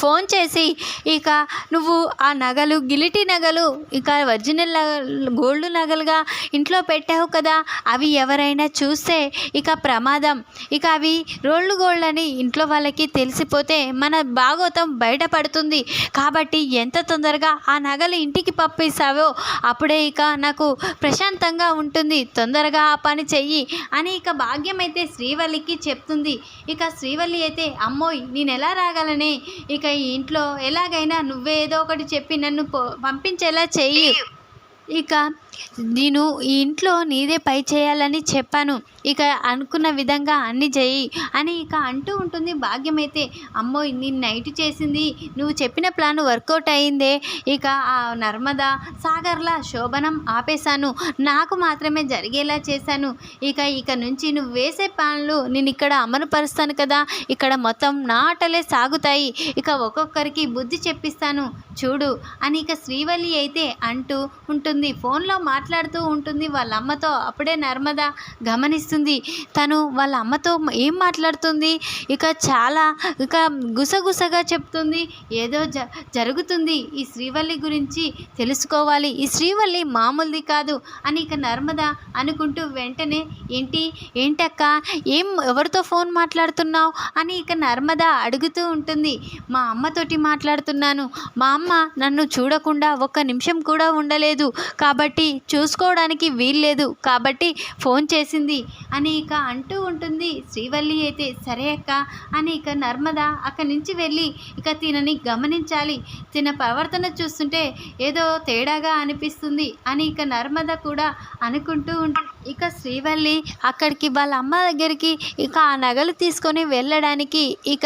Phone చేసి ఇక నువ్వు ఆ నగలు గిలిటి నగలు ఇక ఒరిజినల్ నగలు గోల్డ్ నగలుగా ఇంట్లో పెట్టావు కదా అవి ఎవరైనా చూస్తే ఇక ప్రమాదం. ఇక అవి రోల్డ్ గోల్డ్ అని ఇంట్లో వాళ్ళకి తెలిసిపోతే మన భాగోతం బయటపడుతుంది. కాబట్టి ఎంత తొందరగా ఆ నగలు ఇంటికి పంపిస్తావో అప్పుడే ఇక నాకు ప్రశాంతంగా ఉంటుంది. తొందరగా ఆ పని చెయ్యి అని ఇక భాగ్యం అయితే శ్రీవల్లికి చెప్తుంది. ఇక శ్రీవల్లి అయితే అమ్మోయ్ నేను ఎలా రాగలనే? ఇక ఈ ఇంట్లో ఎలాగైనా నువ్వే ఏదో ఒకటి చెప్పి నన్ను పంపించేలా చెయ్యి. ఇక నేను ఈ ఇంట్లో నీదే పై చేయాలని చెప్పాను. ఇక అనుకున్న విధంగా అన్ని చేయి అని ఇక అంటూ ఉంటుంది. భాగ్యం అయితే అమ్మో నేను నైట్ చేసింది. నువ్వు చెప్పిన ప్లాన్ వర్కౌట్ అయిందే. ఇక ఆ నర్మదా సాగర్ల శోభనం ఆపేశాను. నాకు మాత్రమే జరిగేలా చేశాను. ఇక ఇక నుంచి నువ్వు వేసే ప్లాన్లు నేను ఇక్కడ అమలుపరుస్తాను కదా. ఇక్కడ మొత్తం నా ఆటలే సాగుతాయి. ఇక ఒక్కొక్కరికి బుద్ధి చెప్పిస్తాను. చూడు అని ఇక శ్రీవల్లి అయితే అంటూ ఉంటుంది. ఫోన్లో మాట్లాడుతూ ఉంటుంది. వాళ్ళ అమ్మతో అప్పుడే నర్మద గమనిస్తుంది. తను వాళ్ళ అమ్మతో ఏం మాట్లాడుతుంది? ఇక చాలా ఇక గుసగుసగా చెప్తుంది. ఏదో జ జరుగుతుంది. ఈ శ్రీవల్లి గురించి తెలుసుకోవాలి. ఈ శ్రీవల్లి మామూలుది కాదు అని ఇక నర్మద అనుకుంటూ వెంటనే ఏంటి? ఏంటక్క? ఏం ఎవరితో ఫోన్ మాట్లాడుతున్నావు? అని ఇక నర్మద అడుగుతూ ఉంటుంది. మా అమ్మతోటి మాట్లాడుతున్నాను. మా అమ్మ నన్ను చూడకుండా ఒక్క నిమిషం కూడా ఉండలేదు. కాబట్టి చూసుకోవడానికి వీల్లేదు కాబట్టి ఫోన్ చేసింది. అని ఇక అంటూ ఉంటుంది శ్రీవల్లి అయితే సరే అక్క. అని ఇక నర్మద అక్కడి నుంచి వెళ్ళి ఇక తినని గమనించాలి. తిన ప్రవర్తన చూస్తుంటే ఏదో తేడాగా అనిపిస్తుంది. అని ఇక నర్మద కూడా అనుకుంటూ ఉంటుంది. ఇక శ్రీవల్లి అక్కడికి వాళ్ళ అమ్మ దగ్గరికి ఇక ఆ నగలు తీసుకొని వెళ్ళడానికి ఇక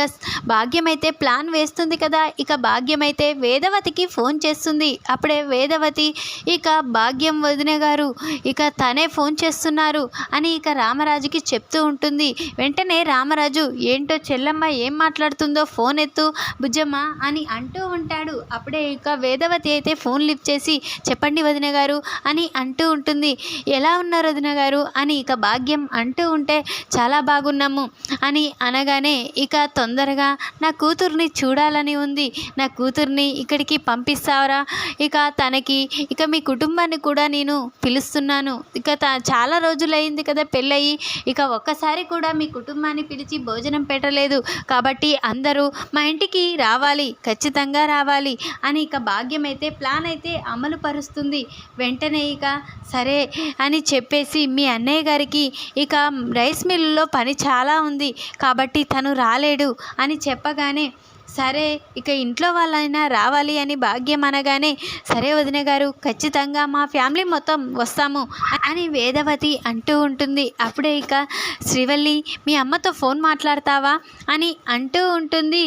భాగ్యం అయితే ప్లాన్ వేస్తుంది కదా. ఇక భాగ్యం అయితే వేదవతికి ఫోన్ చేస్తుంది. అప్పుడే వేదవతి ఇక భాగ్యం వదిన గారు ఇక తనే ఫోన్ చేస్తున్నారు అని ఇక రామరాజుకి చెప్తూ ఉంటుంది. వెంటనే రామరాజు ఏంటో చెల్లమ్మ ఏం మాట్లాడుతుందో ఫోన్ ఎత్తు భుజమ్మ అని అంటూ ఉంటాడు. అప్పుడే ఇక వేదవతి అయితే ఫోన్ లిఫ్ట్ చేసి చెప్పండి వదిన గారు అని అంటూ ఉంటుంది. ఎలా ఉన్నారు వదిన గారు? అని ఇక భాగ్యం అంటూ ఉంటే చాలా బాగున్నాము. అని అనగానే ఇక తొందరగా నా కూతుర్ని చూడాలని ఉంది. నా కూతుర్ని ఇక్కడికి పంపిస్తావరా? ఇక తనకి ఇక మీ కుటుంబాన్ని కూడా నేను పిలుస్తున్నాను. ఇక త చాలా రోజులైంది కదా పెళ్ళయి. ఇక ఒక్కసారి కూడా మీ కుటుంబాన్ని పిలిచి భోజనం పెట్టలేదు. కాబట్టి అందరూ మా ఇంటికి రావాలి ఖచ్చితంగా రావాలి అని ఇక భాగ్యం అయితే ప్లాన్ అయితే అమలు పరుస్తుంది వెంటనే ఇక సరే అని చెప్పేసి మీ అన్నయ్య గారికి ఇక రైస్ మిల్లులో పని చాలా ఉంది కాబట్టి తను రాలేడు అని చెప్పగానే సరే ఇక ఇంట్లో వాళ్ళైనా రావాలి అని భాగ్యం అనగానే సరే వదిన గారు ఖచ్చితంగా మా ఫ్యామిలీ మొత్తం వస్తాము అని వేదవతి అంటూ ఉంటుంది. అప్పుడే ఇక శ్రీవల్లి మీ అమ్మతో ఫోన్ మాట్లాడతావా అని అంటూ ఉంటుంది.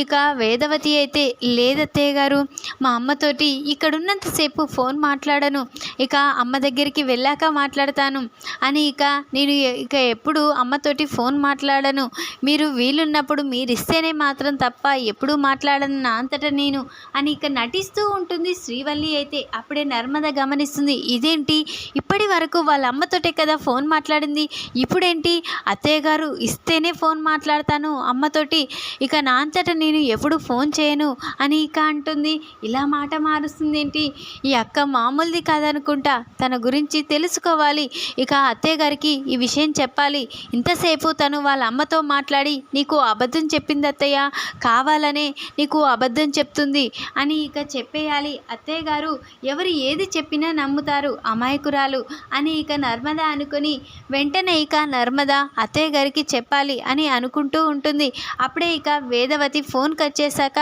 ఇక వేదవతి అయితే లేదత్తయ్య గారు మా అమ్మతోటి ఇక్కడున్నంతసేపు ఫోన్ మాట్లాడను. ఇక అమ్మ దగ్గరికి వెళ్ళాక మాట్లాడతాను అని ఇక నేను ఇక ఎప్పుడు అమ్మతోటి ఫోన్ మాట్లాడను. మీరు వీలున్నప్పుడు మీరు ఇస్తేనే మాత్రం తప్ప ఎప్పుడూ మాట్లాడను నా అంతటా నేను అని ఇక నటిస్తూ ఉంటుంది శ్రీవల్లి అయితే. అప్పుడే నర్మద గమనిస్తుంది ఇదేంటి? ఇప్పటి వరకు వాళ్ళ అమ్మతోటే కదా ఫోన్ మాట్లాడింది. ఇప్పుడేంటి? అత్తయ్య గారు ఇస్తేనే ఫోన్ మాట్లాడతాను అమ్మతోటి. ఇక నా అంతటా నేను ఎప్పుడు ఫోన్ చేయను అని ఇక అంటుంది. ఇలా మాట మారుస్తుంది ఏంటి ఈ అక్క మామూలుది కాదనుకుంటా తన గురించి తెలుసుకోవాలి. ఇక అత్తయ్య గారికి ఈ విషయం చెప్పాలి. ఇంతసేపు తను వాళ్ళ అమ్మతో మాట్లాడి నీకు అబద్ధం చెప్పింది అత్తయ్య కావాలి కావాలనే నీకు అబద్ధం చెప్తుంది అని ఇక చెప్పేయాలి. అత్తయ్య గారు ఎవరు ఏది చెప్పినా నమ్ముతారు అమాయకురాలు అని ఇక నర్మద అనుకొని వెంటనే ఇక నర్మద అత్తయ్య గారికి చెప్పాలి అని అనుకుంటూ ఉంటుంది. అప్పుడే ఇక వేదవతి ఫోన్ కట్ చేశాక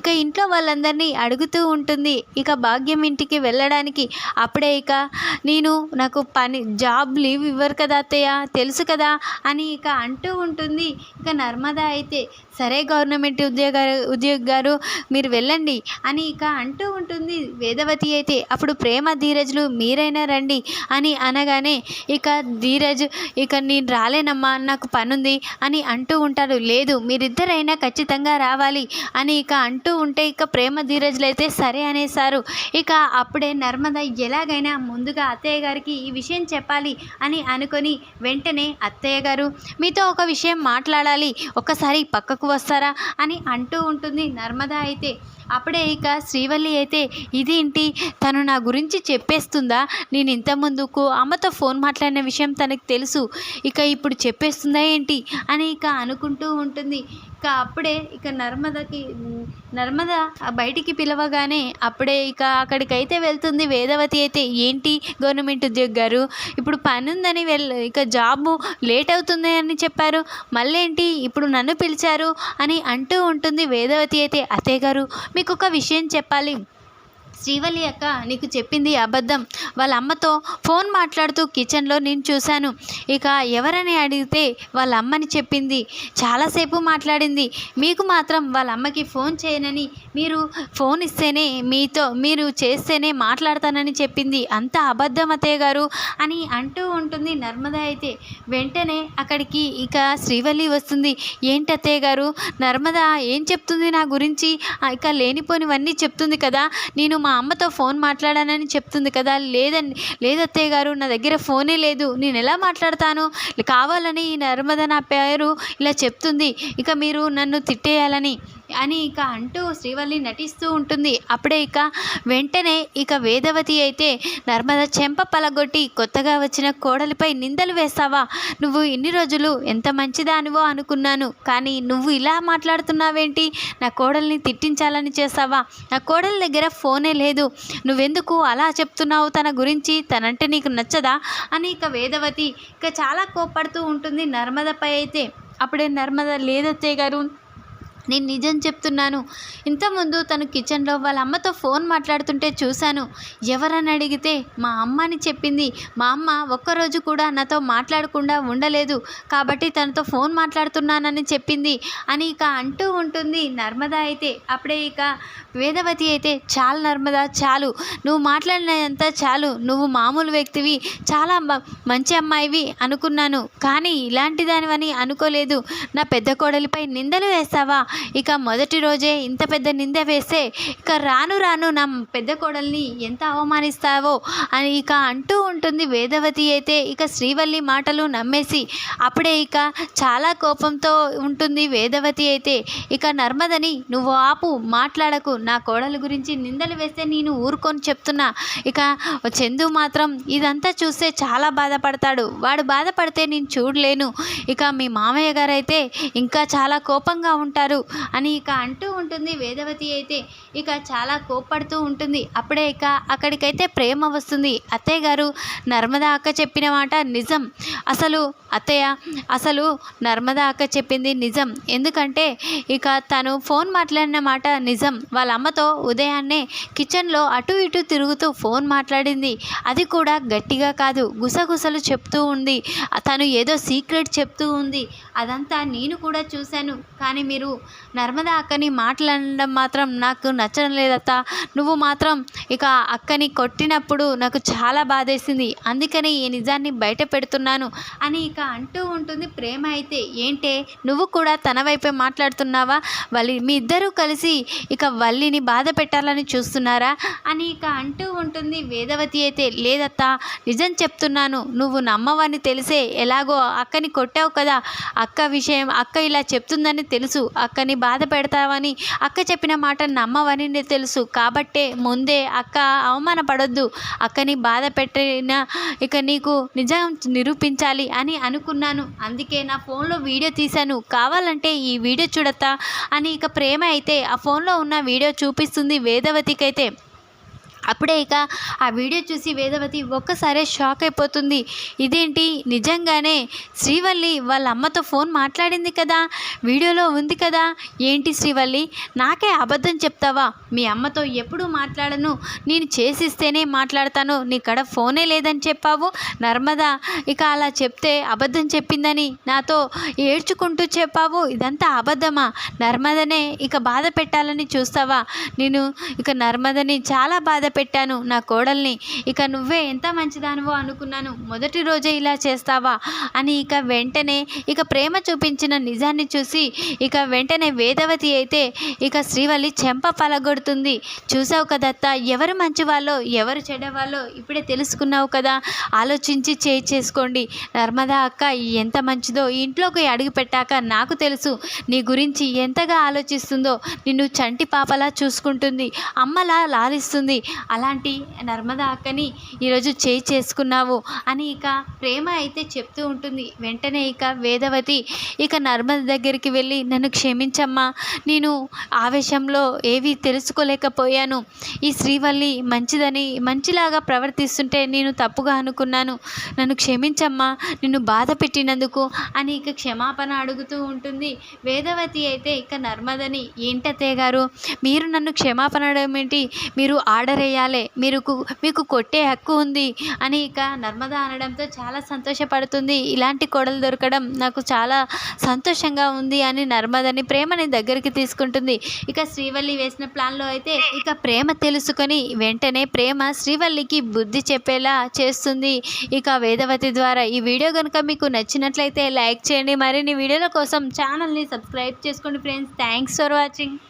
ఇక ఇంట్లో వాళ్ళందరినీ అడుగుతూ ఉంటుంది. ఇక భాగ్యం ఇంటికి వెళ్ళడానికి అప్పుడే ఇక నేను నాకు పని జాబ్ లీవ్ ఇవ్వరు కదా అత్తయ్య తెలుసు కదా అని ఇక అంటూ ఉంటుంది. ఇక నర్మద అయితే సరే గవర్నమెంట్ ఉద్యోగ ఉద్యోగి గారు మీరు వెళ్ళండి అని ఇక అంటూ ఉంటుంది వేదవతి అయితే. అప్పుడు ప్రేమ ధీరజ్లు మీరైనా రండి అని అనగానే ఇక ధీరజ్ ఇక నేను రాలేనమ్మా నాకు పనుంది అని అంటూ ఉంటారు. లేదు మీరిద్దరైనా ఖచ్చితంగా రావాలి అని ఇక అంటూ ఉంటే ఇక ప్రేమ ధీరజ్లు అయితే సరే అనేసారు ఇక అప్పుడే నర్మద ఎలాగైనా ముందుగా అత్తయ్య గారికి ఈ విషయం చెప్పాలి అని అనుకొని వెంటనే అత్తయ్య గారు మీతో ఒక విషయం మాట్లాడాలి. ఒక్కసారి పక్కకు వస్తారా అని అంటూ ఉంటుంది నర్మద అయితే. అప్పుడే ఇక శ్రీవల్లి అయితే ఇదేంటి? తను నా గురించి చెప్పేస్తుందా? నేను ఇంత ముందుకు అమ్మతో ఫోన్ మాట్లాడిన విషయం తనకు తెలుసు. ఇక ఇప్పుడు చెప్పేస్తుందా ఏంటి? అని ఇక అనుకుంటూ ఉంటుంది. ఇక అప్పుడే ఇక నర్మదకి నర్మద బయటికి పిలవగానే అప్పుడే ఇక అక్కడికైతే వెళ్తుంది వేదవతి అయితే ఏంటి గవర్నమెంట్ ఉద్యోగి గారు? ఇప్పుడు పని ఉందని వెళ్ ఇక జాబు లేట్ అవుతుంది అని చెప్పారు. మళ్ళీ ఇప్పుడు నన్ను పిలిచారు అని అంటూ ఉంటుంది వేదవతి అయితే అత్తయ్య గారు మీకు ఒక విషయం చెప్పాలి. శ్రీవల్లి అక్క నీకు చెప్పింది అబద్ధం. వాళ్ళ అమ్మతో ఫోన్ మాట్లాడుతూ కిచెన్లో నేను చూశాను. ఇక ఎవరని అడిగితే వాళ్ళ అమ్మని చెప్పింది. చాలాసేపు మాట్లాడింది. మీకు మాత్రం వాళ్ళ అమ్మకి ఫోన్ చేయనని మీరు ఫోన్ ఇస్తేనే మీతో మీరు చేస్తేనే మాట్లాడతానని చెప్పింది. అంత అబద్ధం అత్తయ్య గారు అని అంటూ ఉంటుంది నర్మద అయితే. వెంటనే అక్కడికి ఇక శ్రీవల్లి వస్తుంది. ఏంటి అత్తయ్య గారు? నర్మద ఏం చెప్తుంది నా గురించి? ఇక లేనిపోనివన్నీ చెప్తుంది కదా. నేను మా అమ్మతో ఫోన్ మాట్లాడానని చెప్తుంది కదా. లేదండి లేదు అత్తయ్య గారు నా దగ్గర ఫోనే లేదు. నేను ఎలా మాట్లాడతాను? కావాలని ఈ నర్మద నా పేరు ఇలా చెప్తుంది. ఇక మీరు నన్ను తిట్టేయాలని అని ఇక అంటూ శ్రీవల్లి నటిస్తూ ఉంటుంది. అప్పుడే ఇక వెంటనే ఇక వేదవతి అయితే నర్మద చెంప పలగొట్టి కొత్తగా వచ్చిన కోడలిపై నిందలు వేస్తావా? నువ్వు ఇన్ని రోజులు ఎంత మంచిదానివో అనుకున్నాను. కానీ నువ్వు ఇలా మాట్లాడుతున్నావేంటి? నా కోడల్ని తిట్టించాలని చేస్తావా? నా కోడలి దగ్గర ఫోనే లేదు. నువ్వెందుకు అలా చెప్తున్నావు? తన గురించి తనంటే నీకు నచ్చదా? అని ఇక వేదవతి ఇక చాలా కోప్పడుతూ ఉంటుంది నర్మదపై అయితే. అప్పుడే నర్మద లేదత్తయ్య గారు నేను నిజం చెప్తున్నాను. ఇంతకుముందు తను కిచెన్లో వాళ్ళ అమ్మతో ఫోన్ మాట్లాడుతుంటే చూశాను. ఎవరని అడిగితే మా అమ్మ అని చెప్పింది. మా అమ్మ ఒక్కరోజు కూడా నాతో మాట్లాడకుండా ఉండలేదు. కాబట్టి తనతో ఫోన్ మాట్లాడుతున్నానని చెప్పింది. అని ఇక అంటూ ఉంటుంది నర్మద అయితే. అప్పుడే ఇక వేదవతి అయితే చాలు నర్మద చాలు. నువ్వు మాట్లాడినంత చాలు. నువ్వు మామూలు వ్యక్తివి. చాలా మంచి అమ్మాయివి అనుకున్నాను. కానీ ఇలాంటి దానివని అనుకోలేదు. నా పెద్ద కోడలిపై నిందలు వేస్తావా? ఇక మొదటి రోజే ఇంత పెద్ద నింద వేస్తే ఇక రాను రాను నా పెద్ద కోడల్ని ఎంత అవమానిస్తావో అని ఇక అంటూ ఉంటుంది వేదవతి అయితే. ఇక శ్రీవల్లి మాటలు నమ్మేసి అప్పుడే ఇక చాలా కోపంతో ఉంటుంది వేదవతి అయితే. ఇక నర్మదని నువ్వు ఆపు మాట్లాడకు. నా కోడలు గురించి నిందలు వేస్తే నేను ఊరుకొని చెప్తున్నా. ఇక చందు మాత్రం ఇదంతా చూస్తే చాలా బాధపడతాడు. వాడు బాధపడితే నేను చూడలేను. ఇక మీ మామయ్య గారైతే ఇంకా చాలా కోపంగా ఉంటారు. అని ఇక అంటూ ఉంటుంది. వేదవతి అయితే ఇక చాలా కోప్పడుతూ ఉంటుంది. అప్పుడే ఇక అక్కడికైతే ప్రేమ వస్తుంది. అత్తయ్య గారు నర్మదా అక్క చెప్పిన మాట నిజం. అసలు అత్తయ్య అసలు నర్మదా అక్క చెప్పింది నిజం. ఎందుకంటే ఇక తను ఫోన్ మాట్లాడిన మాట నిజం. వాళ్ళ అమ్మతో ఉదయాన్నే కిచెన్లో అటు ఇటు తిరుగుతూ ఫోన్ మాట్లాడింది. అది కూడా గట్టిగా కాదు. గుసగుసలు చెప్తూ ఉంది. తను ఏదో సీక్రెట్ చెప్తూ ఉంది. అదంతా నేను కూడా చూశాను. కానీ మీరు నర్మదా అక్కని మాట్లాడడం మాత్రం నాకు నచ్చడం లేదత్త నువ్వు మాత్రం ఇక అక్కని కొట్టినప్పుడు నాకు చాలా బాధేసింది. అందుకని ఈ నిజాన్ని బయట పెడుతున్నాను అని ఇక అంటూ ఉంటుంది ప్రేమ అయితే. ఏంటే? నువ్వు కూడా తన వైపే మాట్లాడుతున్నావా? వల్లి మీ ఇద్దరూ కలిసి ఇక వల్లిని బాధ పెట్టాలని చూస్తున్నారా? అని ఇక అంటూ ఉంటుంది వేదవతి అయితే. లేదత్తా నిజం చెప్తున్నాను. నువ్వు నమ్మవని తెలిసే ఎలాగో అక్కని కొట్టావు కదా. అక్క విషయం అక్క ఇలా చెప్తుందని తెలుసు. అక్క అక్కని బాధ పెడతావని అక్క చెప్పిన మాట నమ్మవని తెలుసు. కాబట్టే ముందే అక్క అవమానపడొద్దు. అక్కని బాధ పెట్టిన ఇక నీకు నిజం నిరూపించాలి అని అనుకున్నాను. అందుకే నా ఫోన్లో వీడియో తీశాను. కావాలంటే ఈ వీడియో చూడతా అని ఇక ప్రేమ అయితే ఆ ఫోన్లో ఉన్న వీడియో చూపిస్తుంది వేదవతికైతే. అప్పుడే ఇక ఆ వీడియో చూసి వేదవతి ఒక్కసారే షాక్ అయిపోతుంది. ఇదేంటి? నిజంగానే శ్రీవల్లి వాళ్ళ అమ్మతో ఫోన్ మాట్లాడింది కదా? వీడియోలో ఉంది కదా? ఏంటి శ్రీవల్లి? నాకే అబద్ధం చెప్తావా? మీ అమ్మతో ఎప్పుడు మాట్లాడను. నేను చేసిస్తేనే మాట్లాడతాను. నీ కడ ఫోనే లేదని చెప్పావు. నర్మద ఇక అలా చెప్తే అబద్ధం చెప్పిందని నాతో ఏడ్చుకుంటూ చెప్పావు. ఇదంతా అబద్ధమా? నర్మదనే ఇక బాధ పెట్టాలని చూస్తావా? నేను ఇక నర్మదని చాలా బాధ పెట్టాను నా కోడల్ని. ఇక నువ్వే ఎంత మంచిదానివో అనుకున్నాను. మొదటి రోజే ఇలా చేస్తావా? అని ఇక వెంటనే ఇక ప్రేమ చూపించిన నిజాన్ని చూసి ఇక వెంటనే వేదవతి అయితే ఇక శ్రీవల్లి చెంప పలగొడుతుంది. చూసావు కదత్త ఎవరు మంచివాళ్ళో ఎవరు చెడ్డవాళ్ళో ఇప్పుడే తెలుసుకున్నావు కదా. ఆలోచించి చేయి చేసుకోండి. నర్మదా అక్క ఎంత మంచిదో ఈ ఇంట్లోకి అడుగు పెట్టాక నాకు తెలుసు. నీ గురించి ఎంతగా ఆలోచిస్తుందో నిన్ను చంటి పాపలా చూసుకుంటుంది. అమ్మలా లాలిస్తుంది. అలాంటి నర్మదా అక్కని ఈరోజు చేయి చేసుకున్నావు అని ఇక ప్రేమ అయితే చెప్తూ ఉంటుంది. వెంటనే ఇక వేదవతి ఇక నర్మద దగ్గరికి వెళ్ళి నన్ను క్షమించమ్మా. నేను ఆవేశంలో ఏవి తెలుసుకోలేకపోయాను. ఈ శ్రీవల్లి మంచిదని మంచిలాగా ప్రవర్తిస్తుంటే నేను తప్పుగా అనుకున్నాను. నన్ను క్షమించమ్మా. నిన్ను బాధ పెట్టినందుకు అని ఇక క్షమాపణ అడుగుతూ ఉంటుంది. వేదవతి అయితే ఇక నర్మదని ఏంటతే గారు? మీరు నన్ను క్షమాపణ అడగడం ఏంటి? మీరు ఆర్డర్ చేయాలి మీరు మీకు కొట్టే హక్కు ఉంది అని ఇక నర్మద అనడంతో చాలా సంతోషపడుతుంది. ఇలాంటి కోడలు దొరకడం నాకు చాలా సంతోషంగా ఉంది అని నర్మదని ప్రేమని దగ్గరికి తీసుకుంటుంది. ఇక శ్రీవల్లి వేసిన ప్లాన్లో అయితే ఇక ప్రేమ తెలుసుకొని వెంటనే ప్రేమ శ్రీవల్లికి బుద్ధి చెప్పేలా చేస్తుంది. ఇక వేదవతి ద్వారా ఈ వీడియో కనుక మీకు నచ్చినట్లయితే లైక్ చేయండి. మరిన్ని వీడియోల కోసం ఛానల్ని సబ్స్క్రైబ్ చేసుకోండి ఫ్రెండ్స్. Thanks for watching.